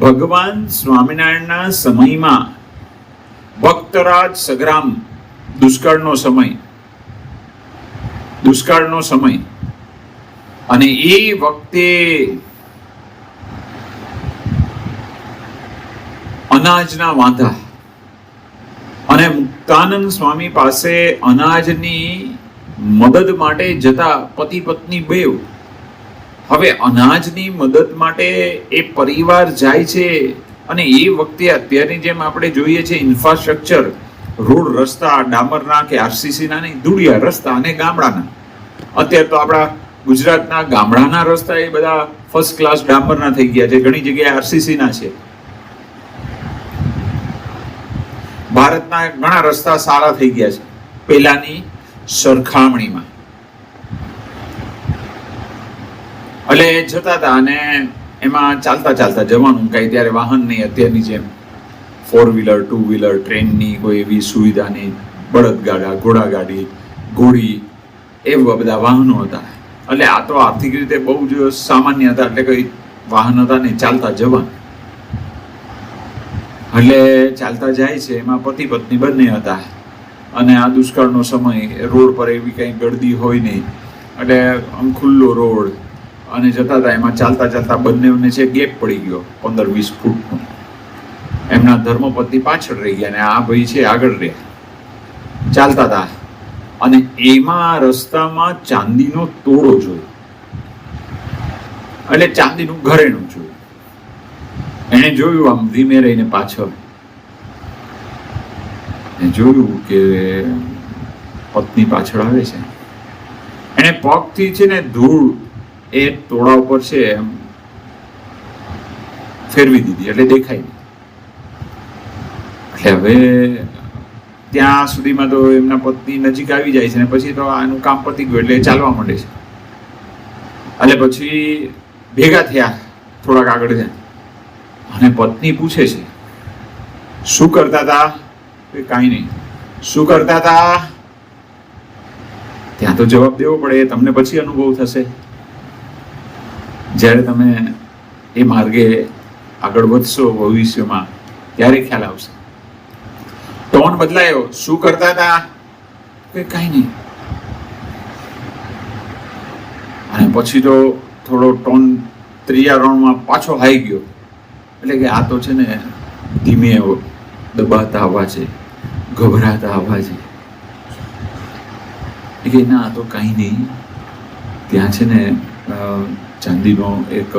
ભગવાન સ્વામિનારાયણના સમયમાં ભક્તરાજ સગ્રામ, દુષ્કાળનો સમય. દુષ્કાળનો સમય. અને એ વખતે અનાજના વાંધા. અને મુક્તાનંદ સ્વામી પાસે અનાજની મદદ માટે જતા પતિ પત્ની બેવ. હવે અનાજની મદદ માટે એ પરિવાર જાય છે અને એ વખતે અત્યારની જેમ આપણે જોઈએ છે ઇન્ફ્રાસ્ટ્રક્ચર રોડ રસ્તા ડામરના કે આરસીસીના નહીં, ધૂળિયા રસ્તા અને ગામડાના. અત્યારે તો આપણા ગુજરાતના ગામડાના રસ્તા એ બધા ફર્સ્ટ ક્લાસ ડામરના થઈ ગયા છે, ઘણી જગ્યાએ આરસીસીના છે. ભારતના ઘણા રસ્તા સારા થઈ ગયા છે. પેલાની સરખામણીમાં. એટલે જતા હતા અને એમાં ચાલતા ચાલતા જવાનું કઈ ત્યારે વાહન નહીં, અત્યારની જેમ ફોર વ્હીલર ટુ વ્હીલર ટ્રેનની કોઈ એવી સુવિધા નહીં બળદગાડા ઘોડાગાડી ઘોડી એવા બધા વાહનો હતા. એટલે આ તો આર્થિક રીતે બહુ જ સામાન્ય હતા, એટલે કઈ વાહન હતા નહીં, ચાલતા જવાનું. એટલે ચાલતા જાય છે, એમાં પતિ પત્ની બંને હતા. અને આ દુષ્કાળનો સમય, રોડ પર એવી કંઈ ગળદી હોય નહીં. એટલે આમ ખુલ્લો રોડ અને જતા હતા એમાં ચાલતા ચાલતા બંનેને છે ગેપ પડી ગયો, પંદર વીસ ફૂટનો. એમના ધર્મપતિ પાછળ રહી ગયા અને આ ભાઈ છે આગળ રહ્યા ચાલતા હતા અને એમાં રસ્તામાં ચાંદીનો તોડો જોયો. એટલે ચાંદીનું ઘરેણું જોયું. એણે જોયું આમ ધીમે રહીને પાછળ. જોયું કે પત્ની પાછળ આવે છે. એણે પગથી છે ને ધૂળ એ ટોળા ઉપર છે એમ ફેરવી દીધી, એટલે દેખાય એટલે હવે ત્યાં સુધીમાં તો એમના પત્ની નજીક આવી જાય છે ને પછી તો આનું કામ પતી ગયું એટલે ચાલવા માંડે છે. એટલે પછી ભેગા થયા થોડાક આગળ થયા અને પત્ની પૂછે છે, શું કરતા હતા કે કાંઈ નહીં. શું કરતા હતા ત્યાં તો જવાબ દેવો પડે, તમને પછી અનુભવ થશે. જ્યારે તમે એ માર્ગે આગળ વધશો ભવિષ્યમાં, ત્યારે ખ્યાલ આવશે. ટોન બદલાયો. શું કરતા હતા? કે કાંઈ નહીં. અને પછી તો થોડો ટોન ત્રીજા રાઉન્ડમાં પાછો હાઈ ગયો. એટલે કે આ તો છે ને ધીમે દબાતા અવાજે ગભરાતા અવાજે કે ના, આ તો કાંઈ નહીં. ત્યાં છે ને ચાંદીનો એક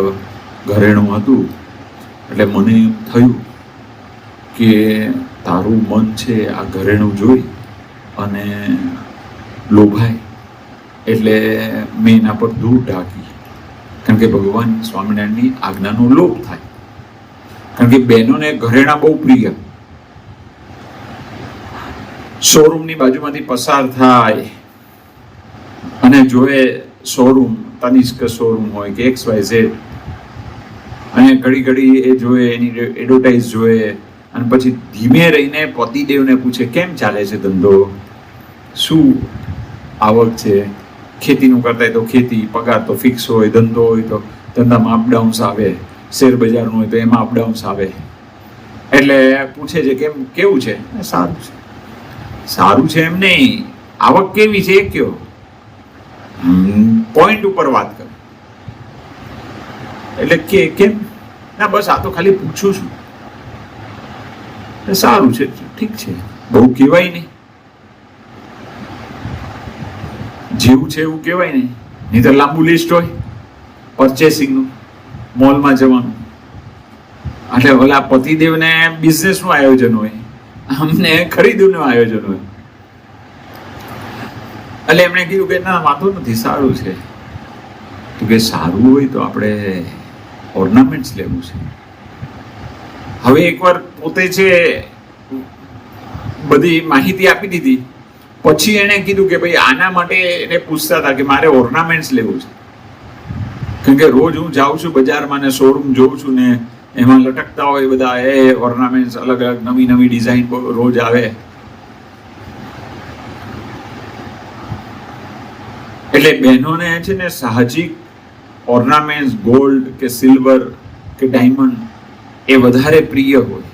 ઘરેણું હતું. એટલે મને એમ થયું કે તારું મન છે આ ઘરેણું જોઈ અને લોભાય. એટલે મેં એના પર દૂર ઢાંકી. કારણ કે ભગવાન સ્વામિનારાયણની આજ્ઞાનો લોભ થાય. કારણ કે બહેનોને ઘરેણા બહુ પ્રિય. શોરૂમની બાજુમાંથી પસાર થાય. અને જોએ શોરૂમ તનિષ્ક શોરૂમ હોય કે એક્સ વાય ઝેડ. અને ઘડી ઘડી એ જોએ એની એડવર્ટાઇઝ જોએ અને પછી ધીમે રહીને પતિદેવને પૂછે, કેમ ચાલે છે ધંધો? શું આવક છે? ખેતીનું કરતા હોય તો ખેતી, પગાર તો ફિક્સ હોય, ધંધો હોય તો ધંધામાં અપડાઉન્સ આવે, શેર બજારનું હોય તો એમાં અપડાઉન્સ આવે. એટલે પૂછે છે, કેમ, કેવું છે? સારું છે. સારું છે એમ નહીં. આવક કેવી છે? એ કયો. પોઈન્ટ ઉપર વાત કર. એટલે કે કેમ? ના, બસ આ તો ખાલી પૂછું છું. સારું છે, ઠીક છે. બહુ કહેવાય નહીં. જેવું છે એવું કહેવાય નહીં. નહીં તો લાંબુ લિસ્ટ હોય પરચેસિંગનું મોલમાં જવાનું. એટલે ઓલા પતિદેવને બિઝનેસનું આયોજન હોય, અમને ખરીદનું આયોજન હોય. એટલે એમણે કીધું કે, ના, વાંધો નથી, સારું છે. તો કે સારું હોય તો આપણે ઓર્નામેન્ટ્સ લેવું છે. હવે એકવાર પોતે છે બધી માહિતી આપી દીધી. પછી એણે કીધું કે ભાઈ આના માટે એને પૂછતા હતા કે મારે ઓર્નામેન્ટ્સ લેવું છે. કારણ કે રોજ હું જાઉં છું બજારમાં ને શોરૂમ જોઉં છું ને એમાં લટકતા હોય બધા, એ ઓર્નામેન્ટ્સ અલગ અલગ નવી નવી ડિઝાઇન રોજ આવે. એટલે બહેનોને છે ને સાહજિક ઓર્નામેન્ટ્સ ગોલ્ડ કે સિલ્વર કે ડાયમંડ એ વધારે પ્રિય હોય.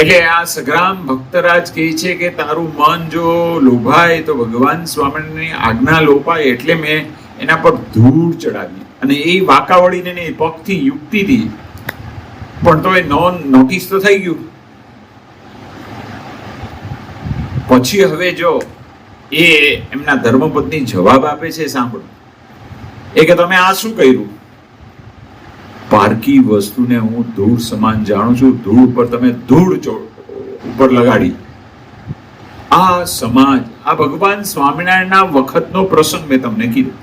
એટલે આ સગ્રામ ભક્તરાજ કહે છે કે તારું મન જો લોભાય તો ભગવાન સ્વામિનારાયણની આજ્ઞા લોપાય એટલે મેં એના પર ધૂળ ચડાવી. અને એ વાકાવળીને નહીં પગથી યુક્તિથી પણ તો એ નોન નોટિસ તો થઈ ગયું. પછી હવે જો એ એમના ધર્મપત્ની જવાબ આપે છે સાંભળો. એ કે તમે આ શું કર્યું? પારકી વસ્તુને હું ધૂળ સમાન જાણું છું, ધૂળ ઉપર તમે ધૂળ ઉપર લગાડી. આ સમાજ, આ ભગવાન સ્વામિનારાયણના વખતનો પ્રસંગ મેં તમને કીધું.